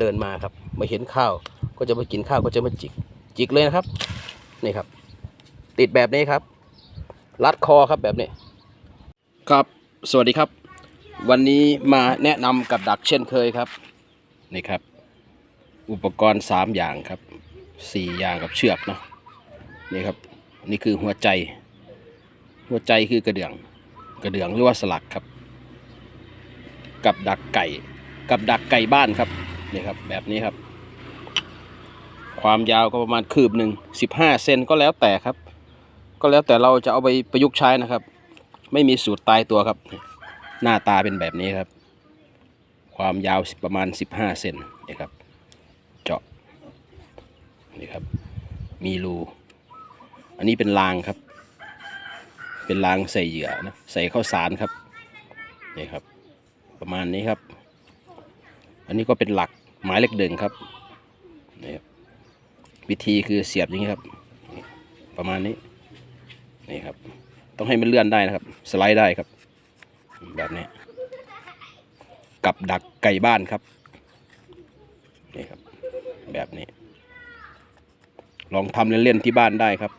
เดินมาครับ มาเห็นข้าว ก็จะมากินข้าวก็จะมาจิก จิกเลยนะครับ นี่ครับ ติดแบบนี้ครับ รัดคอครับแบบนี้ ครับ สวัสดีครับ วันนี้มาแนะนำกับดักเช่นเคยครับ นี่ครับ อุปกรณ์สามอย่างครับสี่อย่างกับเชือกเนาะ นี่ครับ นี่คือหัวใจ หัวใจคือกระเดื่อง กระเดื่องหรือว่าสลักครับ กับดักไก่ กับดักไก่บ้านครับ นี่ครับแบบนี้ครับ ความยาวก็ประมาณคืบหนึ่งสิบห้าเซนก็แล้วแต่ครับ ก็แล้วแต่เราจะเอาไปประยุกต์ใช้นะครับ ไม่มีสูตรตายตัวครับ หน้าตาเป็นแบบนี้ครับ ความยาวประมาณสิบห้าเซนนี่ครับ เจาะนี่ครับ มีรูอันนี้เป็นรางครับ เป็นรางใส่เหยื่อนะใส่ข้าวสารครับนี่ครับ ประมาณนี้ครับ อันนี้ก็เป็นหลักหมายเลขเด่งครับนี่ครับ วิธีคือเสียบอย่างนี้ครับ ประมาณนี้นี่ครับ ต้องให้มันเลื่อนได้นะครับ สไลด์ได้ครับ แบบนี้ กับดักไก่บ้านครับนี่ครับ แบบนี้ ลองทำเล่นๆที่บ้านได้ครับ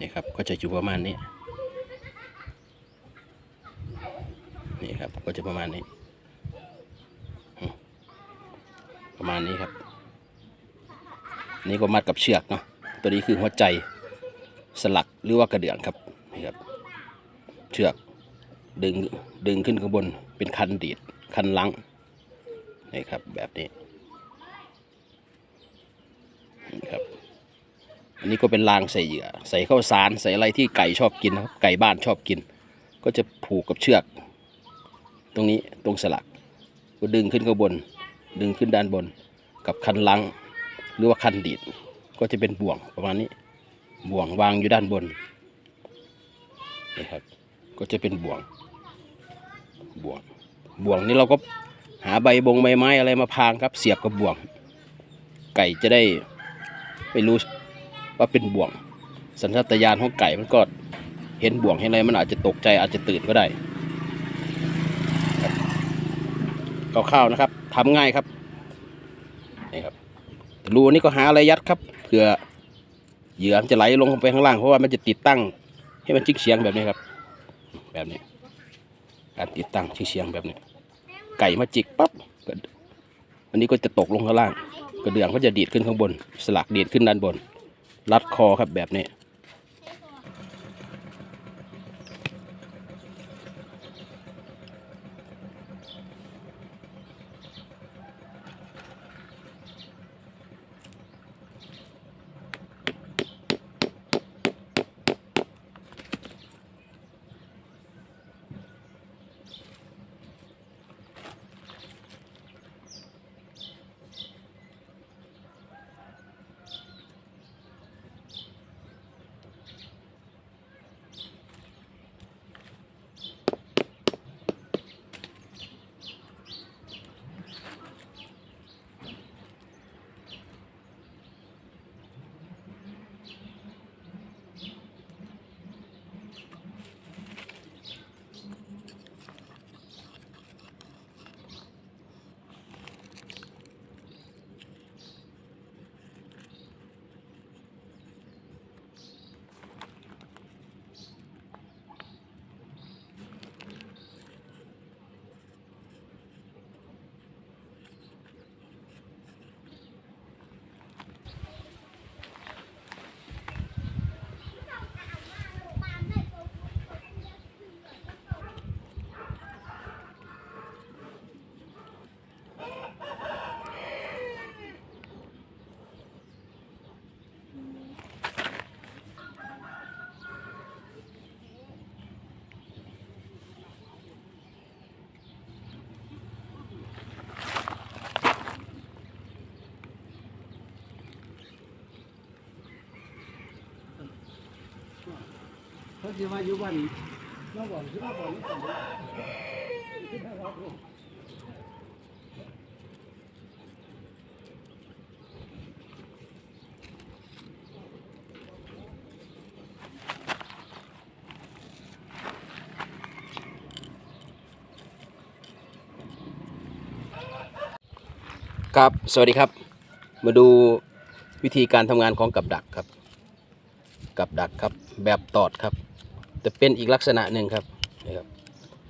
นี่ครับก็จะอยู่ประมาณนี้ นี่ครับ ก็จะประมาณนี้ ประมาณนี้ครับ นี่ก็มัดกับเชือกเนาะตัวนี้คือหัวใจสลักหรือว่ากระเดื่องครับนี่ครับ เชือกดึงดึงขึ้นข้างบนเป็นคันดีดคันลังนี่ครับแบบนี้นี่ครับอันนี้ก็เป็นรางใส่เหยื่อ ใส่ข้าวสารใส่อะไรที่ไก่ชอบกินนะครับไก่บ้านชอบกิน ก็จะผูกกับเชือก ตรงนี้ตรงสลักก็ดึงขึ้นข้างบน ดึงขึ้นด้านบน กับคันลังหรือว่าคันดีดก็จะเป็นบ่วงประมาณนี้บ่วงวางอยู่ด้านบนนี่ครับก็จะเป็นบ่วงบ่วงบ่วงนี้เราก็หาใบบงใบไม้อะไรมาพางครับเสียบกับบ่วง ไก่จะได้ไม่รู้ว่าเป็นบ่วง สัญชาตญาณของไก่มันก็เห็นบ่วงเห็นอะไรมันอาจจะตกใจอาจจะตื่นก็ได้ คร่าวๆนะครับทำง่ายครับนี่ครับรูนี้ก็หาอะไรยัดครับเผื่อเหยื่อมันจะไหลลงไปข้างล่างเพราะว่ามันจะติดตั้ง ให้มันจิกเสียงแบบนี้ครับ แบบนี้ การติดตั้งชิกเสียงแบบนี้ ไก่มาจิกปั๊บอันนี้ก็จะตกลงข้างล่าง กระเดื่องก็จะดีดขึ้นข้างบน สลักดีดขึ้นด้านบน รัดคอครับแบบนี้ ที่ว่าอยู่บ้านน้องบอกที่ว่บอกครับ สวัสดีครับ มาดูวิธีการทำงานของกับดักครับ กับดักครับ แบบตอดครับ แต่เป็นอีกลักษณะหนึ่งครับนี่ครับ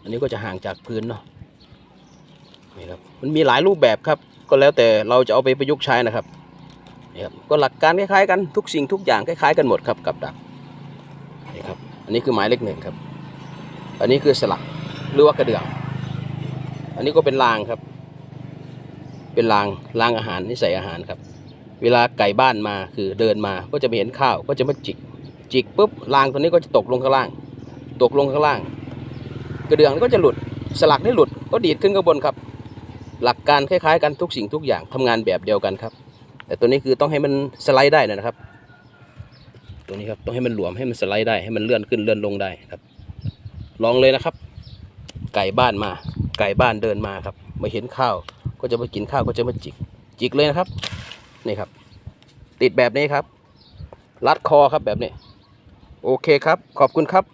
อันนี้ก็จะห่างจากพื้นเนาะนี่ครับมันมีหลายรูปแบบครับ ก็แล้วแต่เราจะเอาไปประยุกต์ใช้นะครับนี่ครับก็หลักการคล้ายๆกันทุกสิ่งทุกอย่างคล้ายๆกันหมดครับกับดักนี่ครับอันนี้คือหมายเลขหนึ่งครับ อันนี้คือสลักหรือว่ากระเดื่องอันนี้ก็เป็นรางครับ เป็นรางรางอาหารนี่ใส่อาหารครับ เวลาไก่บ้านมาคือเดินมาก็จะไม่เห็นข้าวก็จะมาจิกจิกปุ๊บรางตัวนี้ก็จะตกลงข้างล่าง ตกลงข้างล่าง กระเดื่องก็จะหลุดสลักนี่หลุดก็ดีดขึ้นข้างบนครับ หลักการคล้ายๆ กันทุกสิ่งทุกอย่างทำงานแบบเดียวกันครับ แต่ตัวนี้คือต้องให้มันสไลด์ได้นะครับ ตัวนี้ครับต้องให้มันหลวมให้มันสไลด์ได้ให้มันเลื่อนขึ้นเลื่อนลงได้ครับ ลองเลยนะครับ ไก่บ้านมา ไก่บ้านเดินมาครับ มาเห็นข้าวก็จะมากินข้าวก็จะมาจิกจิกเลยนะครับนี่ครับ ติดแบบนี้ครับ รัดคอครับแบบนี้ โอเคครับ ขอบคุณครับ